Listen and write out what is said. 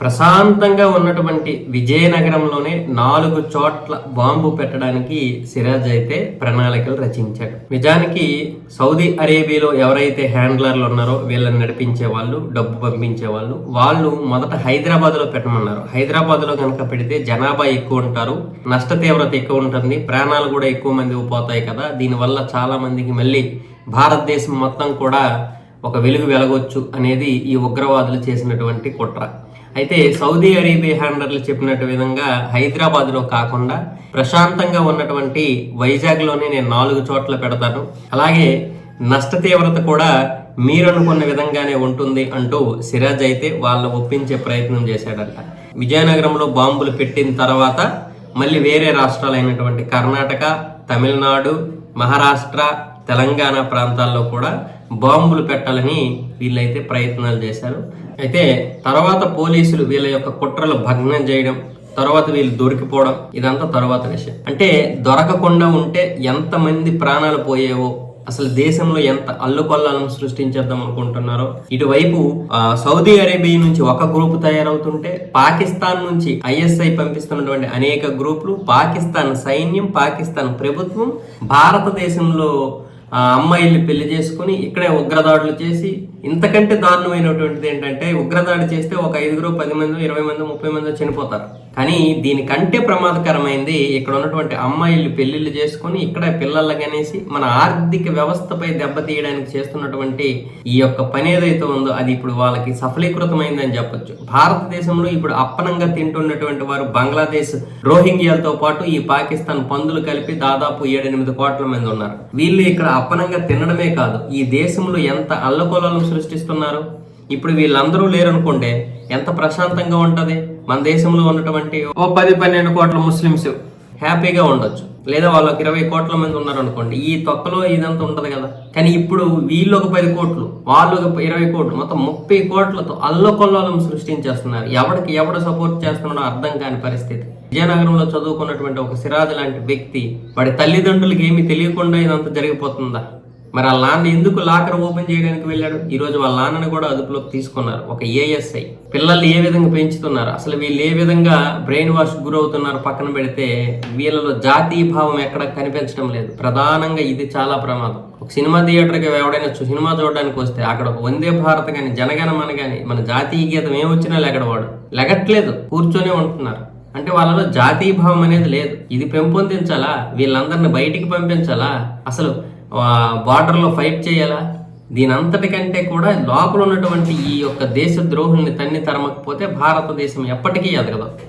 ప్రశాంతంగా ఉన్నటువంటి విజయనగరంలోనే నాలుగు చోట్ల బాంబు పెట్టడానికి సిరాజ్ అయితే ప్రణాళికలు రచించాడు. నిజానికి సౌదీ అరేబియాలో ఎవరైతే హ్యాండ్లర్లు ఉన్నారో వీళ్ళని నడిపించే వాళ్ళు డబ్బు పంపించే వాళ్ళు వాళ్ళు మొదట హైదరాబాద్లో పెట్టమన్నారు. హైదరాబాద్లో కనుక పెడితే జనాభా ఎక్కువ ఉంటారు నష్ట తీవ్రత ఎక్కువ ఉంటుంది ప్రాణాలు కూడా ఎక్కువ మంది పోతాయి కదా దీనివల్ల చాలా మందికి మళ్ళీ భారతదేశం మొత్తం కూడా ఒక వెలుగు వెలగొచ్చు అనేది ఈ ఉగ్రవాదులు చేసినటువంటి కుట్ర. అయితే సౌదీ అరేబియా హ్యాండర్లు చెప్పినట్టు విధంగా హైదరాబాద్లో కాకుండా ప్రశాంతంగా ఉన్నటువంటి వైజాగ్లోనే నేను నాలుగు చోట్ల పెడతాను. అలాగే నష్ట తీవ్రత కూడా మీరు అనుకున్న విధంగానే ఉంటుంది అంటూ సిరాజ్ అయితే వాళ్ళు ఒప్పించే ప్రయత్నం చేశాడంట. విజయనగరంలో బాంబులు పెట్టిన తర్వాత మళ్ళీ వేరే రాష్ట్రాలైనటువంటి కర్ణాటక తమిళనాడు మహారాష్ట్ర తెలంగాణ ప్రాంతాల్లో కూడా బాంబులు పెట్టాలని వీళ్ళైతే ప్రయత్నాలు చేశారు. అయితే తర్వాత పోలీసులు వీళ్ళ యొక్క కుట్రలు భగ్నం చేయడం తర్వాత వీళ్ళు దొరికిపోవడం ఇదంతా తర్వాత విషయం. అంటే దొరకకుండా ఉంటే ఎంతమంది ప్రాణాలు పోయేవో అసలు దేశంలో ఎంత అల్లుకొల్లాలను సృష్టించేద్దాం అనుకుంటున్నారో? ఇటువైపు సౌదీ అరేబియా నుంచి ఒక గ్రూప్ తయారవుతుంటే పాకిస్తాన్ నుంచి ఐఎస్ఐ పంపిస్తున్నటువంటి అనేక గ్రూపులు పాకిస్తాన్ సైన్యం పాకిస్తాన్ ప్రభుత్వం భారతదేశంలో అమ్మాయిల్ని పెళ్ళి చేసుకుని ఇక్కడే ఉగ్రదాడులు చేసి ఇంతకంటే దారుణమైనటువంటిది ఏంటంటే ఉగ్రదాడి చేస్తే ఒక ఐదుగురు పది మంది ఇరవై మంది ముప్పై మంది చనిపోతారు. కానీ దీనికంటే ప్రమాదకరమైంది ఇక్కడ ఉన్నటువంటి అమ్మాయిలు పెళ్ళిళ్ళు చేసుకుని ఇక్కడ పిల్లలకనేసి మన ఆర్థిక వ్యవస్థపై దెబ్బతీయడానికి చేస్తున్నటువంటి ఈ యొక్క పని ఏదైతే ఉందో అది ఇప్పుడు వాళ్ళకి సఫలీకృతమైందని చెప్పొచ్చు. భారతదేశంలో ఇప్పుడు అప్పనంగా తింటున్నటువంటి వారు బంగ్లాదేశ్ రోహింగ్యాలతో పాటు ఈ పాకిస్తాన్ పందులు కలిపి దాదాపు ఏడెనిమిది కోట్ల మంది ఉన్నారు. వీళ్ళు ఇక్కడ అప్పనంగా తినడమే కాదు ఈ దేశంలో ఎంత అల్లకొలను సృష్టిస్తున్నారు? ఇప్పుడు వీళ్ళందరూ లేరనుకోండి ఎంత ప్రశాంతంగా ఉంటుంది? మన దేశంలో ఉన్నటువంటి ఓ పది పన్నెండు కోట్ల ముస్లిమ్స్ హ్యాపీగా ఉండొచ్చు. లేదా వాళ్ళకి ఇరవై కోట్ల మంది ఉన్నారనుకోండి ఈ తొక్కలో ఇదంతా ఉంటుంది కదా. కానీ ఇప్పుడు వీళ్ళు ఒక పది కోట్లు వాళ్ళు ఒక ఇరవై కోట్లు మొత్తం ముప్పై కోట్లతో అల్లకొల్లోలం సృష్టించేస్తున్నారు. ఎవడికి ఎవడు సపోర్ట్ చేస్తున్నాడో అర్థం కాని పరిస్థితి. విజయనగరంలో చదువుకున్నటువంటి ఒక సిరాజ్ లాంటి వ్యక్తి వాడి తల్లిదండ్రులకి ఏమీ తెలియకుండా ఇదంతా జరిగిపోతుందా? మరి ఆ నాన్న ఎందుకు లాకర్ ఓపెన్ చేయడానికి వెళ్ళాడు? ఈరోజు వాళ్ళ నాన్నని కూడా అదుపులోకి తీసుకున్నారు. ఒక ఏఎస్ఐ పిల్లల్ని ఏ విధంగా పెంచుతున్నారు? అసలు వీళ్ళు ఏ విధంగా బ్రెయిన్ వాష్ గురవుతున్నారు పక్కన పెడితే వీళ్ళలో జాతీయ భావం ఎక్కడ కనిపించడం లేదు. ప్రధానంగా ఇది చాలా ప్రమాదం. ఒక సినిమా థియేటర్కి ఎవడైనా సినిమా చూడడానికి వస్తే అక్కడ ఒక వందే భారత్ కానీ జనగణమన కానీ మన జాతీయ గీతం ఏమొచ్చినా లెగడవాడు లెగట్లేదు. కూర్చొనే ఉంటున్నారు. అంటే వాళ్ళలో జాతీయ భావం అనేది లేదు. ఇది పెంపొందించాలా? వీళ్ళందరిని బయటికి పంపించాలా? అసలు బార్డర్లో ఫైట్ చేయాలా? దీని అంతటికంటే కూడా లోపల ఉన్నటువంటి ఈ యొక్క దేశ ద్రోహుల్ని తన్ని తరమకపోతే భారతదేశం ఎప్పటికీ ఎదగదు.